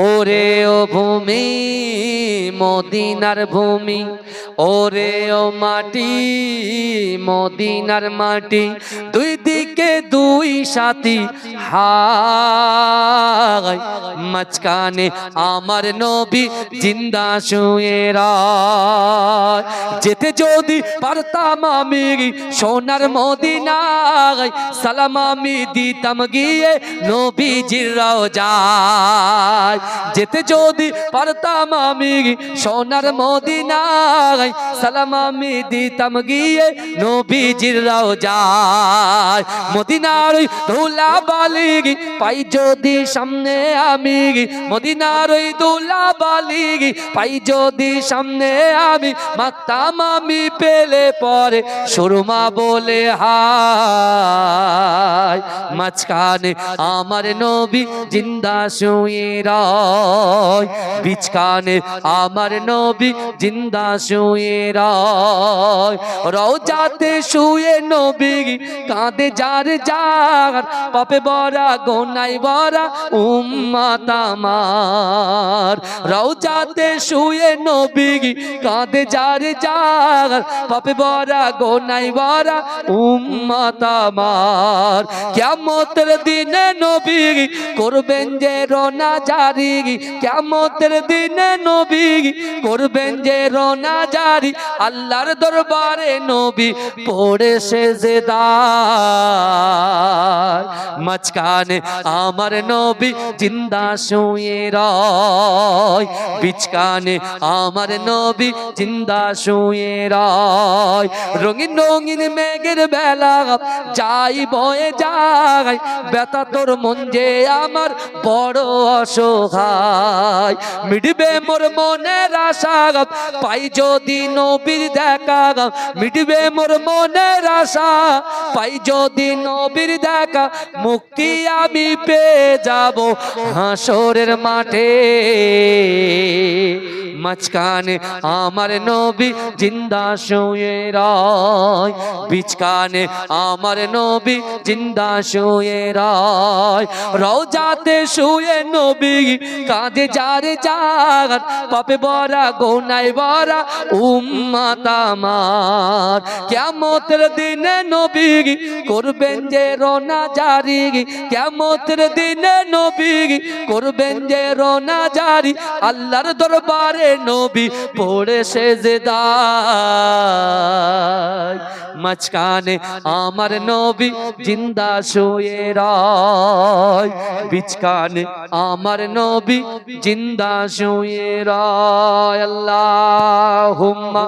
ওরে ও ভূমি মদিনার ভূমি ওরে ও মাটি মদিনার মাটি দুই দিকে দুই সাথী হায় মাঝখানে আমার নবী জিন্দা শুয়ে রায় যেতে যদি পারতাম আমি সোনার মদিনায় সালাম আমি দিতাম গিয়ে নবীজির যায় যেতে যদি পারতাম আমি সোনার মদিনায় সালাম আমি দিতাম গিয়ে নবীজির যায় মদিনার ওই ধুলা বালি পাই যদি সামনে আমি, মদিনার ওই ধুলা বালি পাই যদি সামনে আমি মাতাম আমি পেলে পরে সুরমা বলে হায়। মাঝখানে আমার নবী জিন্দা শুয়ে রয়। বিছখানে আমার নবী জিন্দা শুয়ে রয়। রওজাতে শুয়ে নবী কাঁদে যার যার পাপে বরা গোনাই বরা উম্মাত আমার। রওজাতে শুয়ে নবী কাঁদে যার যার পাপে বরা গোনাই বরা উম্মাত আমার। কেমতের দিনে নবী করবেন যে রোনা জারি কেমতের দিনে নবী করবেন যে রোনা জারি, আল্লাহর দরবারে নবী পড়ে সে জেদার মাঝখানে আমার নবী জিন্দা শুয়ে রয়। বিচকানে আমার নবী জিন্দা শুয়ে রয়। রঙিন রঙিন মেঘের বেলা যাই বয়ে যায়। বেতা তোর মন যে আমার বড় অসহায়। মিটবে মোর মনের আশা, পাই যদি নবীর দেখা। মিটবে মোর মনের আশা, পাই যদি নবীর দেখা মুক্তি আমি পেয়ে যাব হাসরের মাঠে। মাঝখানে আমার নবী জিন্দা শুয়ে রয়। বিচকানে আমার নবী জিন্দা শুয়ে রয়। রওজাতে শুয়ে নবী কাঁধে যারে যার পাপে বরা গোনাই বরা, উম্মাত আমার। কেমতের দিনে নবী করবেন যে রোনা জারি কেমতের দিনে নবী করবেন যে রোনা জারি। আল্লাহর দরবারে নবী পড়ে সে জেদায় মাঝখানে আমার নবী জিন্দা শুয়ে রায়। বিচকানে আমার নবী জিন্দা শুয়ে আল্লাহ আল্লাহুম্মা